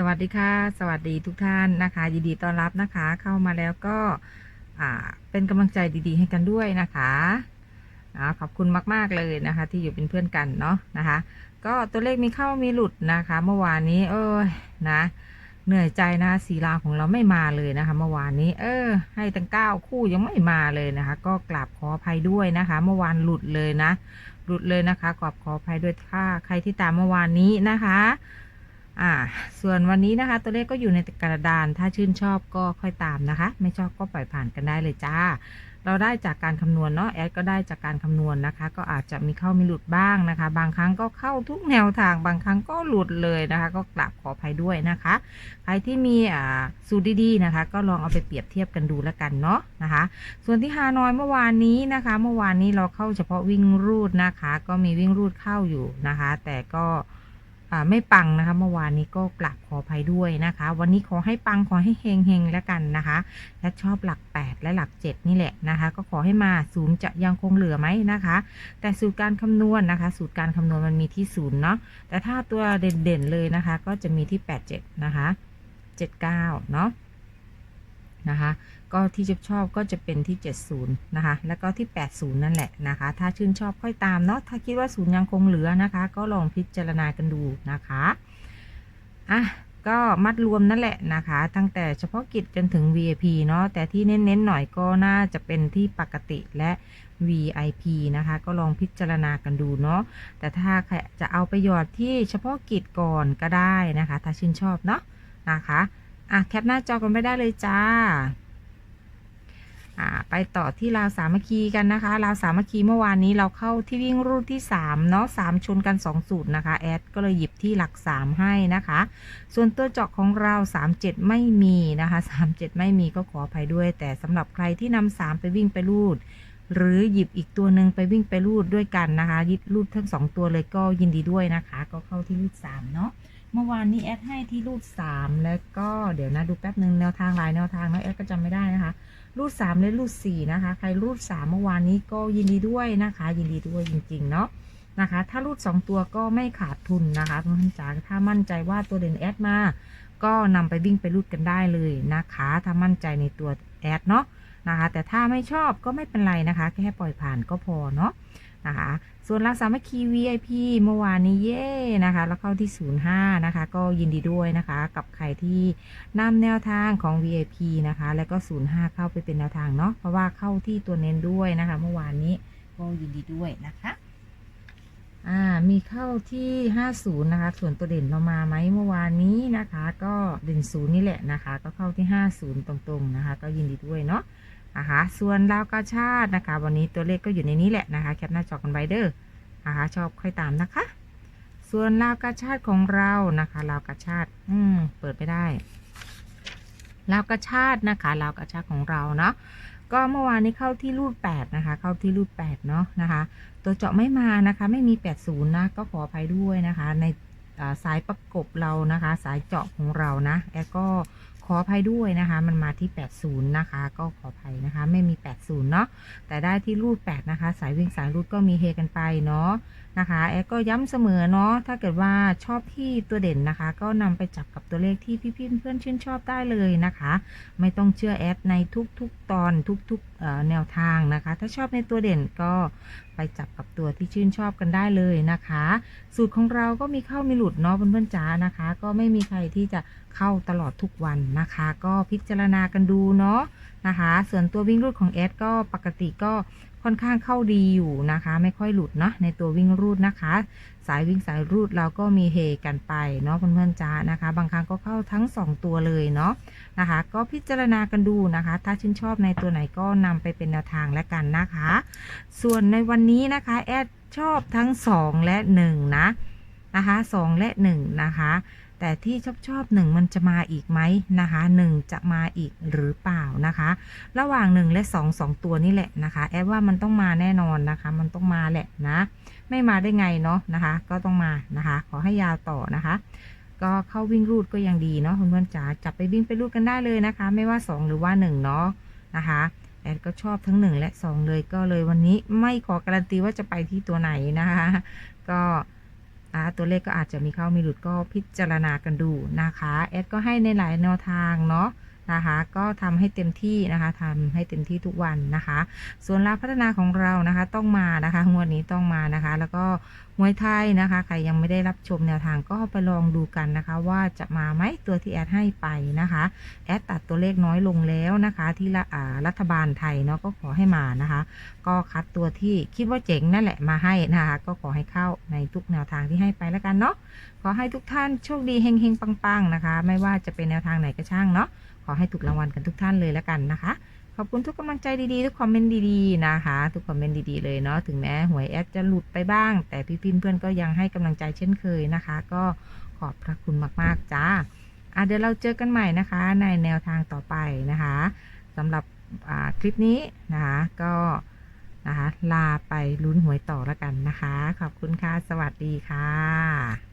สวัสดีค่ะ สวัสดีทุกท่านนะคะ ยินดีต้อนรับนะคะ เข้ามาแล้วก็เป็นกำลังใจดีๆ ให้กันด้วยนะคะอ่าขอบคุณมากๆเลยนะคะ ที่อยู่เป็นเพื่อนกันเนาะนะคะ ก็ตัวเลขมีเข้ามีหลุดนะคะ เมื่อวานนี้ เออนะ เหนื่อยใจนะสีลาของเราไม่มาเลยนะคะ เมื่อวานนี้ เออ ให้ตั้งเก้าคู่ยังไม่มาเลยนะคะ ก็กราบขออภัยด้วยนะคะ เมื่อวานหลุดเลยนะ หลุดเลยนะคะกราบขออภัยด้วยค่ะใครที่ตามเมื่อวานนี้นะคะ อ่า ส่วนวันนี้นะคะ ตัวเลขก็อยู่ในกระดาน ถ้าชื่นชอบก็ค่อยตามนะคะ ไม่ชอบก็ปล่อยผ่านกันได้เลยจ้า เราได้จากการคำนวณเนาะ แอดก็ได้จากการคำนวณนะคะ ก็อาจจะมีเข้ามีหลุดบ้างนะคะ บางครั้งก็เข้าทุกแนวทาง บางครั้งก็หลุดเลยนะคะ ก็กราบขออภัยด้วยนะคะ ใครที่มีอ่าสูตรดีๆนะคะ ก็ลองเอาไปเปรียบเทียบกันดูแล้วกันเนาะนะคะ ส่วนที่ฮานอยเมื่อวานนี้นะคะ เมื่อวานนี้เราเข้าเฉพาะวิ่งรูดนะคะ ก็มีวิ่งรูดเข้าอยู่นะคะ แต่ก็ ไม่ปังนะคะเมื่อวานนี้ก็กลับขออภัยด้วยนะคะ วันนี้ขอให้ปังขอให้เฮงเฮงแล้วกันนะคะ และชอบหลัก 8 และหลัก 7 นี่แหละนะคะ ก็ขอให้มาศูนย์จะยังคงเหลือไหมนะคะ แต่สูตรการคำนวณนะคะ สูตรการคำนวณมันมีที่ศูนย์เนาะแต่ถ้าตัวเด่นๆเลยนะคะ ก็จะมีที่ 8 7 นะคะ 79 เนาะ นะคะ ก็ที่ชอบชอบก็จะเป็นที่ 70 นะคะ แล้วก็ที่ 80 นั่นแหละนะคะ ถ้าชื่นชอบค่อยตามเนาะ ถ้าคิดว่าศูนย์ยังคงเหลือนะคะ ก็ลองพิจารณากันดูนะคะ อะก็มัดรวมนั่นแหละนะคะ ตั้งแต่เฉพาะกิจจนถึง VIP เนาะ แต่ที่เน้นๆหน่อยก็น่าจะเป็นที่ปกติและ VIP นะคะ ก็ลองพิจารณากันดูเนาะ แต่ถ้าจะเอาไปหยอดที่เฉพาะกิจก่อนก็ได้นะคะ ถ้าชื่นชอบเนาะนะคะ อะแคปหน้าจอกันไม่ได้เลยจ้าอ่าไปต่อที่ราวสามัคคีกันนะคะราวสามัคคีเมื่อวานนี้เราเข้าที่วิ่งรูดที่3เนาะสามชนกัน 2 สูตรนะคะแอดก็เลยหยิบที่หลัก 3 ให้นะคะ ส่วนตัวเจาะของเรา 37 ไม่มีนะคะ 37 ไม่มีก็ขออภัยด้วย แต่สำหรับใครที่นำ3ไปวิ่งไปรูด หรือหยิบอีกตัวหนึ่งไปวิ่งไปรูดด้วยกันนะคะยิบรูดทั้ง 2 ตัวเลยก็ยินดีด้วยนะคะ ก็เข้าที่รูด3เนาะ เมื่อวานนี้แอดให้ที่รูด3แล้วก็เดี๋ยวนะดูแป๊บหนึ่งแนวทางหลายแนวทางเนาะแอดก็จำไม่ได้นะคะ รูด3และรูด4นะคะ ใครรูด3เมื่อวานนี้ก็ยินดีด้วยนะคะ ยินดีด้วยจริงๆเนาะนะคะ ถ้ารูด2ตัวก็ไม่ขาดทุนนะคะเพื่อนจ๋าถ้ามั่นใจว่าตัวเด่นแอดมา ก็นำไปวิ่งไปรูดกันได้เลยนะคะ ถ้ามั่นใจในตัวแอดเนาะนะคะ แต่ถ้าไม่ชอบก็ไม่เป็นไรนะคะ แค่ปล่อยผ่านก็พอเนาะ นะคะ ส่วนรักสามัคคี VIP เมื่อวานนี้เย่นะคะ แล้วเข้าที่ 05 นะคะ ก็ยินดีด้วยนะคะ กับใครที่นำแนวทางของ VIP นะคะ แล้วก็ 05 เข้าไปเป็นแนวทางเนาะ เพราะว่าเข้าที่ตัวเน้นด้วยนะคะ เมื่อวานนี้ก็ยินดีด้วยนะคะอ่ามีเข้าที่ 50 นะคะ ส่วนตัวเด่นเรามาไหมเมื่อวานนี้นะคะ ก็เด่นศูนย์นี่แหละนะคะ ก็เข้าที่ 50 ตรงๆนะคะ ก็ยินดีด้วยเนาะ นะคะส่วนราวกาชาตินะคะ วันนี้ตัวเลขก็อยู่ในนี้แหละนะคะแคปหน้าจอกันไว้เด้อนะคะชอบค่อยตามนะคะ ส่วนราวกาชาติของเรานะคะราวกาชาติอืมเปิดไม่ได้ราวกาชาตินะคะราวกาชาติของเราเนาะก็เมื่อวานนี้เข้าที่รูด8นะคะ เข้าที่รูด8เนาะนะคะ ตัวเจาะไม่มานะคะ ไม่มี 80 นะ ก็ขออภัยด้วยนะคะ ในสายประกบเรานะคะ สายเจาะของเรานะแอดก็ ขออภัยด้วยนะคะ มันมาที่ 80 นะคะ ก็ขออภัยนะคะ ไม่มี 80 เนาะแต่ได้ที่รูด 8 นะคะ สายวิ่งสายรูดก็มีเฮกันไปเนาะ นะคะแอดก็ย้ำเสมอเนาะถ้าเกิดว่าชอบที่ตัวเด่นนะคะ ก็นำไปจับกับตัวเลขที่พี่ๆเพื่อนๆชื่นชอบได้เลยนะคะ ไม่ต้องเชื่อแอดในทุกๆตอนทุกๆแนวทางนะคะ ถ้าชอบในตัวเด่นก็ไปจับกับตัวที่ชื่นชอบกันได้เลยนะคะ สูตรของเราก็มีเข้ามีหลุดเนาะเพื่อนๆจ๋านะคะ ก็ไม่มีใครที่จะเข้าตลอดทุกวันนะคะ ก็พิจารณากันดูเนาะนะคะ ส่วนตัววิ่งรูดของแอดก็ปกติก็ ค่อนข้างเข้าดีอยู่นะคะ ไม่ค่อยหลุดเนาะในตัววิ่งรูดนะคะ สายวิ่งสายรูดเราก็มีเฮกันไปเนาะเพื่อนๆจ้านะคะ บางครั้งก็เข้าทั้ง 2 ตัวเลยเนาะนะคะ ก็พิจารณากันดูนะคะ ถ้าชื่นชอบในตัวไหนก็นำไปเป็นแนวทางแล้วกันนะคะ ส่วนในวันนี้นะคะแอดชอบทั้ง 2 และ 1 นะ นะคะ 2 และ 1 นะคะ แต่ที่ชอบชอบหนึ่งมันจะมาอีกไหมนะคะหนึ่งจะมาอีกหรือเปล่านะคะ ระหว่างหนึ่งและสองสองตัวนี่แหละนะคะ แอบว่ามันต้องมาแน่นอนนะคะ มันต้องมาแหละนะ ไม่มาได้ไงเนาะนะคะ ก็ต้องมานะคะ ขอให้ยาวต่อนะคะก็เข้าวิ่งรูดก็ยังดีเนาะเพื่อนจ๋าจับไปวิ่งไปรูดกันได้เลยนะคะ ไม่ว่า 2 หรือว่า 1 เนาะนะคะแอดก็ชอบทั้ง 1 และ 2 เลยก็เลยวันนี้ไม่ขอการันตีว่าจะไปที่ตัวไหนนะคะ ก็ ตัวเลขก็อาจจะมีเข้ามีหลุดก็พิจารณากันดูนะคะแอดก็ให้ในหลายแนวทางเนาะนะคะก็ทำให้เต็มที่นะคะทำให้เต็มที่ทุกวันนะคะ ส่วนลาพัฒนาของเรานะคะต้องมานะคะงวดนี้ต้องมานะคะ แล้วก็ มวยไทยนะคะใครยังไม่ได้รับชมแนวทางก็ไปลองดูกันนะคะ ว่าจะมาไหมตัวที่แอดให้ไปนะคะ แอดตัดตัวเลขน้อยลงแล้วนะคะ ที่ละรัฐบาลไทยเนาะก็ขอให้มานะคะ ก็คัดตัวที่คิดว่าเจ๋งนั่นแหละมาให้นะคะ ก็ขอให้เข้าในทุกแนวทางที่ให้ไปแล้วกันเนาะขอให้ทุกท่านโชคดีเฮงเฮงๆปังๆนะคะ ไม่ว่าจะเป็นแนวทางไหนก็ช่างเนาะขอให้ถูกรางวัลกันทุกท่านเลยแล้วกันนะคะ ขอบคุณทุกกำลังใจดีๆ ทุกคอมเมนต์ดีๆนะคะ ทุกคอมเมนต์ดีๆเลยเนาะถึงแม้หวยแอดจะหลุดไปบ้าง แต่พี่พิมพ์เพื่อนก็ยังให้กำลังใจเช่นเคยนะคะ ก็ขอบพระคุณมากๆจ้าอะเดี๋ยวเราเจอกันใหม่นะคะ ในแนวทางต่อไปนะคะสำหรับคลิปนี้นะคะก็นะคะลาไปลุ้นหวยต่อแล้วกันนะคะ ขอบคุณค่ะ สวัสดีค่ะ